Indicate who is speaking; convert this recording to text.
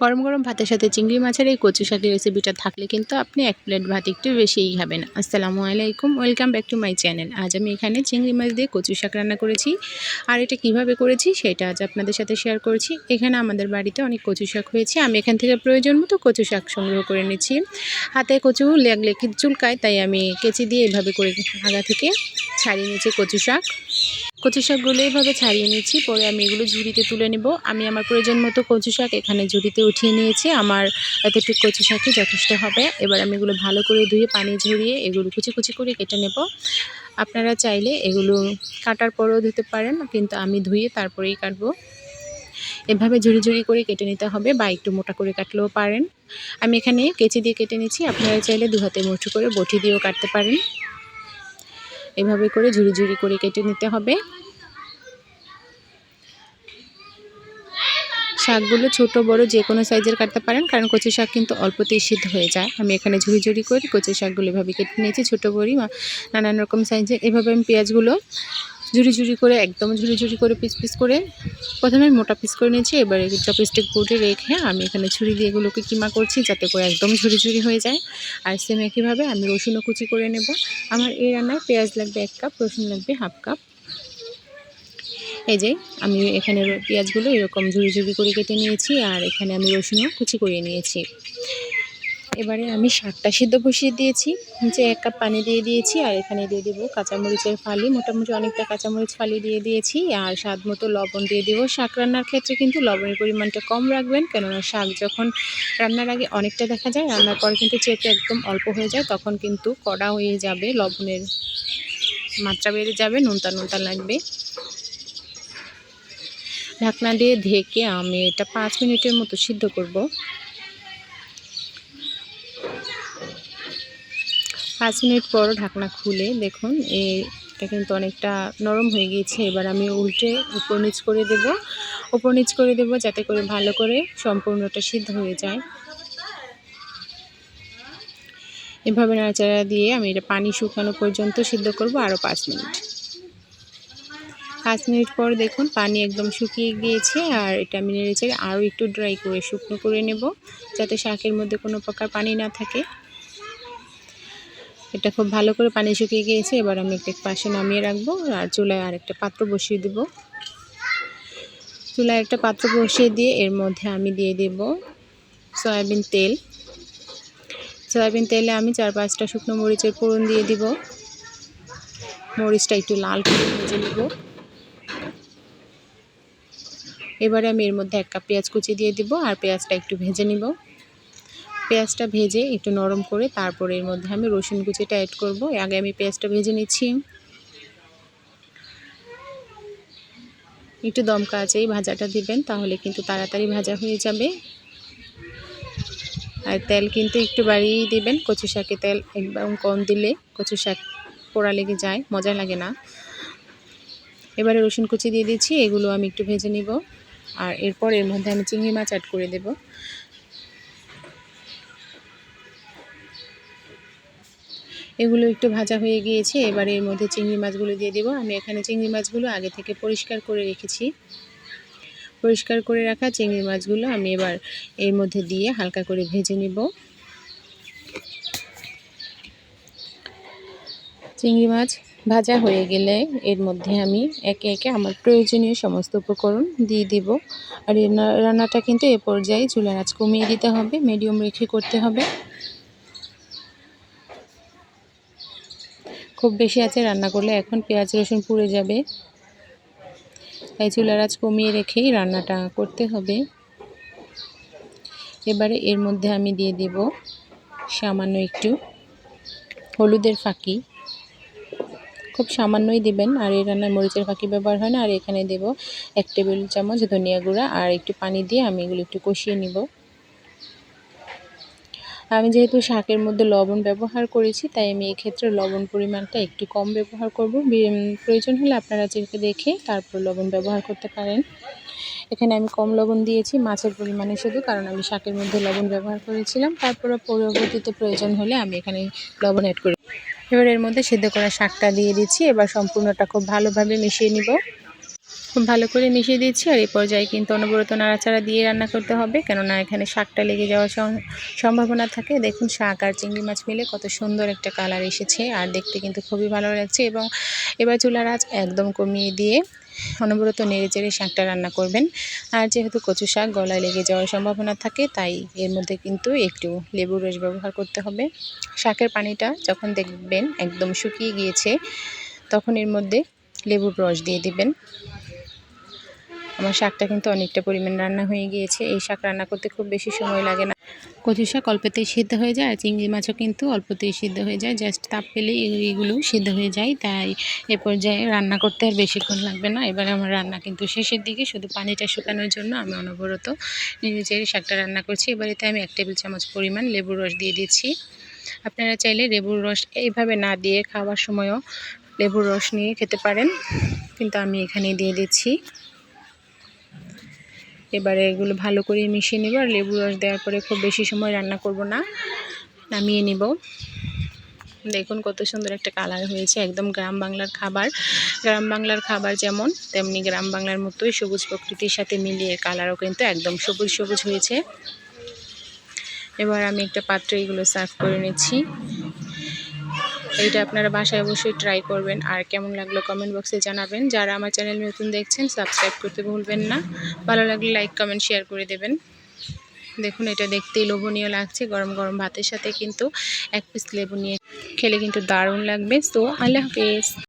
Speaker 1: গরম গরম ভাতের সাথে চিংড়ি মাছের এই কচু শাকের রেসিপিটা থাকলে কিন্তু আপনি এক প্লেট ভাত একটু বেশিই খাবেন। আসসালামু আলাইকুম welcome back to my channel আজ আমি এখানে চিংড়ি মাছ দিয়ে কচু শাক রান্না করেছি। আর এটা কীভাবে করেছি সেটা আজ আপনাদের সাথে শেয়ার করছি। এখানে আমাদের বাড়িতে অনেক কচু শাক হয়েছে। আমি এখান থেকে প্রয়োজন মতো কচু শাক সংগ্রহ করে নিচ্ছি। হাতে কচু লাগলে কি চুলকায়, তাই আমি কেচি দিয়ে এভাবে করে আগা থেকে ছাড়িয়ে নিয়েছি কচু শাক। কচু শাকগুলো এইভাবে ছাড়িয়ে নিয়েছি, পরে আমি এগুলো ঝুড়িতে তুলে নেব। আমি আমার প্রয়োজন মতো কচু শাক এখানে ঝুড়িতে উঠিয়ে নিয়েছি, আমার এতটুকু কচু শাকই যথেষ্ট হবে। এবার আমি এগুলো ভালো করে ধুয়ে পানি ঝরিয়ে এগুলো কুচি কুচি করে কেটে নেব। আপনারা চাইলে এগুলো কাটার পরেও ধুতে পারেন, কিন্তু আমি ধুয়ে তারপরেই কাটবো। এভাবে ঝুড়ি ঝুড়ি করে কেটে নিতে হবে বা একটু মোটা করে কাটলেও পারেন। আমি এখানে কেচি দিয়ে কেটে নিচ্ছি আপনারা চাইলে দু হাতে মুঠো করে বটি দিয়েও কাটতে পারেন। এভাবে করে ঝুড়ি ঝুড়ি করে কেটে নিতে হবে। শাকগুলো ছোট, বড় যে কোনো সাইজের কাটতে পারেন, কারণ কচু শাক কিন্তু অল্পতেই সিদ্ধ হয়ে যায়। আমি এখানে ঝুড়ি ঝুড়ি করে কচু শাকগুলো এভাবে কেটে নিয়েছি, ছোটো বড়ি নানান রকম সাইজের। এভাবে আমি পেঁয়াজগুলো ঝুড়ি ঝুড়ি করে, একদম ঝুড়ি ঝুড়ি করে পিস পিস করে প্রথমে মোটা পিস করে নিয়েছি, এবারে চপস্টিক বোর্ডে রেখে আমি এখানে ছুরি দিয়ে এগুলোকে কিমা করছি যাতে করে একদম ঝুড়ি ঝুড়ি হয়ে যায়। আর সেম একইভাবে আমি রসুনও কুচি করে নেব। আমার এই রান্নায় পেঁয়াজ লাগবে এক কাপ রসুন লাগবে হাফ কাপ এই যে আমি এখানে পেঁয়াজগুলো এরকম ঝুড়ি ঝুড়ি করে কেটে নিয়েছি, আর এখানে আমি রসুনও কুচি করে নিয়েছি। এবারে আমি শাকটা সিদ্ধ বসিয়ে দিয়েছি, নিচে এক কাপ পানি দিয়ে দিয়েছি আর এখানে দিয়ে দেবো কাঁচামরিচের ফালি। মোটামুটি অনেকটা কাঁচামরিচ ফালি দিয়ে দিয়েছি আর স্বাদ মতো লবণ দিয়ে দেবো। শাক রান্নার ক্ষেত্রে কিন্তু লবণের পরিমাণটা কম রাখবেন, কেননা শাক যখন রান্নার আগে অনেকটা দেখা যায়, রান্নার পর কিন্তু চেপে একদম অল্প হয়ে যায়, তখন কিন্তু কড়া হয়ে যাবে, লবণের মাত্রা বেড়ে যাবে, নুনতা নুনতা লাগবে। ঢাকনা দিয়ে ঢেকে আমি এটা পাঁচ মিনিটের মতো সিদ্ধ করব। পাঁচ মিনিট পর ঢাকনা খুলে দেখুন এটা কিন্তু অনেকটা নরম হয়ে গিয়েছে। এবার আমি উল্টে উপর নিচ করে দেব। উপর নিচ করে দেব যাতে করে ভালো করে সম্পূর্ণটা সিদ্ধ হয়ে যায়। এভাবে নাড়াচাড়া দিয়ে আমি এটা পানি শুকানো পর্যন্ত সিদ্ধ করব আরও পাঁচ মিনিট। পাঁচ মিনিট পর দেখুন পানি একদম শুকিয়ে গিয়েছে আর এটা আমি নেড়ে চেড়ে আরও একটু ড্রাই করে শুকনো করে নেব যাতে শাকের মধ্যে কোনো প্রকার পানি না থাকে। এটা খুব ভালো করে পানি শুকিয়ে গিয়েছে, এবার আমি একটা পাশে নামিয়ে রাখব আর চুলায় আরেকটা পাত্র বসিয়ে দেব। চুলায় একটা পাত্র বসিয়ে দিয়ে এর মধ্যে আমি দিয়ে দেব সয়াবিন তেল। সয়াবিন তেলে আমি চার পাঁচটা শুকনো মরিচের ফোড়ন দিয়ে দিব। মরিচটা একটু লাল করে ভেজে নেব। এবারে আমি এর মধ্যে এক কাপ পেঁয়াজ কুচি দিয়ে দিব আর পেঁয়াজটা একটু ভেজে নিব। পেঁয়াজটা ভেজে একটু নরম করে তারপরে এর মধ্যে আমি রসুন কুচিটা অ্যাড করব। আগে আমি পেঁয়াজটা ভেজে নিচ্ছি। একটু দমকা আছেই ভাজাটা দিবেন, তাহলে কিন্তু তাড়াতাড়ি ভাজা হয়ে যাবে। আর তেল কিন্তু একটু বাড়িয়েই দিবেন, কচু শাকে তেল একদম কম দিলে কচু শাক পোড়া লেগে যায়, মজা লাগে না। এবারে রসুন কুচি দিয়ে দিচ্ছি, এগুলো আমি একটু ভেজে নিব। আর এরপর এর মধ্যে আমি চিংড়ি মাছ অ্যাড করে দেব। এগুলো একটু ভাজা হয়ে গিয়েছে, এবার এর মধ্যে চিংড়ি মাছগুলো দিয়ে দেবো। আমি এখানে চিংড়ি মাছগুলো আগে থেকে পরিষ্কার করে রেখেছি। পরিষ্কার করে রাখা চিংড়ি মাছগুলো আমি এবার এর মধ্যে দিয়ে হালকা করে ভেজে নেব। চিংড়ি মাছ ভাজা হয়ে গেলে এর মধ্যে আমি একে একে আমার প্রয়োজনীয় সমস্ত উপকরণ দিয়ে দিব। আর রান্নাটা কিন্তু এ পর্যায়ে চুলার আঁচ কমিয়ে দিতে হবে, মিডিয়াম রেখে করতে হবে। খুব বেশি আছে রান্না করলে। এখন পেঁয়াজ, রসুন পুড়ে যাবে। তাই চুলার আঁচ কমিয়ে রেখেই রান্নাটা করতে হবে। এবারে এর মধ্যে আমি দিয়ে দেব সামান্য একটু হলুদের ফাঁকি। খুব সামান্যই দেবেন, আর এই রান্নায় মরিচের ফাঁকি ব্যবহার হয় না। আর এখানে দেব এক টেবিল চামচ ধনিয়া গুঁড়া, আর একটু পানি দিয়ে আমি এগুলো একটু কষিয়ে নিব। আমি যেহেতু শাকের মধ্যে লবণ ব্যবহার করেছি, তাই আমি এক্ষেত্রে লবণ পরিমাণটা একটু কম ব্যবহার করব। প্রয়োজন হলে আপনারা চেখে দেখে তারপর লবণ ব্যবহার করতে পারেন। এখানে আমি কম লবণ দিয়েছি, মাছের পরিমাণে শুধু, কারণ আমি শাকের মধ্যে লবণ ব্যবহার করেছিলাম। তারপরে পরবর্তীতে প্রয়োজন হলে আমি এখানে লবণ অ্যাড করি। এবার এর মধ্যে সেদ্ধ করা শাকটা দিয়ে দিচ্ছি। এবার সম্পূর্ণটা খুব ভালোভাবে মিশিয়ে নিব। খুব ভালো করে মিশিয়ে দিচ্ছি আর এই পর্যায়ে কিন্তু অনবরত নাড়াচাড়া দিয়ে রান্না করতে হবে। কেননা এখানে শাকটা লেগে যাওয়ার সম্ভাবনা থাকে। দেখুন শাক আর চিংড়ি মাছ মিলে কত সুন্দর একটা কালার এসেছে আর দেখতে কিন্তু খুবই ভালো লাগছে এবং এবার চুলার আঁচ একদম কমিয়ে দিয়ে অনবরত নেড়ে চেড়ে শাকটা রান্না করবেন। আর যেহেতু কচু শাক গলায় লেগে যাওয়ার সম্ভাবনা থাকে, তাই এর মধ্যে কিন্তু একটু লেবুর রস ব্যবহার করতে হবে। শাকের পানিটা যখন দেখবেন একদম শুকিয়ে গিয়েছে, তখন এর মধ্যে লেবুর রস দিয়ে দিবেন। আমার শাকটা কিন্তু অনেকটা পরিমাণ রান্না হয়ে গিয়েছে। এই শাক রান্না করতে খুব বেশি সময় লাগে না। কচু শাক অল্পতেই সিদ্ধ হয়ে যায়, আর চিংড়ি মাছও কিন্তু অল্পতেই সিদ্ধ হয়ে যায়। জাস্ট তাপ পেলেই এইগুলো সিদ্ধ হয়ে যায়, তাই এ পর্যায়ে রান্না করতে আর বেশিক্ষণ লাগবে না। এবারে আমার রান্না কিন্তু শেষের দিকে, শুধু পানিটা শুকানোর জন্য আমি অনবরত নিজের শাকটা রান্না করছি এবারেতে আমি এক টেবিল চামচ পরিমাণ লেবুর রস দিয়ে দিচ্ছি। আপনারা চাইলে লেবুর রস এইভাবে না দিয়ে খাওয়ার সময়ও লেবুর রস নিয়ে খেতে পারেন, কিন্তু আমি এখানে দিয়ে দিচ্ছি। এবারে এগুলো ভালো করে মিশিয়ে নেব আর লেবু রস দেওয়ার পরে খুব বেশি সময় রান্না করব না, নামিয়ে নিব। দেখুন কত সুন্দর একটা কালার হয়েছে, একদম গ্রাম বাংলার খাবার। গ্রাম বাংলার খাবার যেমন, তেমনি গ্রাম বাংলার মতোই সবুজ প্রকৃতির সাথে মিলিয়ে কালারও কিন্তু একদম সবুজ সবুজ হয়েছে। এবার আমি একটা পাত্রে এগুলো সার্ভ করে নিচ্ছি। এইটা আপনারা বাসায় অবশ্যই ট্রাই করবেন। আর কেমন লাগল কমেন্ট বক্সে জানাবেন। যারা আমার চ্যানেল নতুন দেখছেন সাবস্ক্রাইব করতে ভুলবেন না। ভালো লাগলে লাইক কমেন্ট শেয়ার করে দেবেন। দেখুন, এটা দেখতেই লোভনীয় লাগছে। গরম গরম ভাতের সাথে কিন্তু এক পিস লেবু নিয়ে খেলে কিন্তু দারুণ লাগবে। তো আল্লাহ হাফেজ।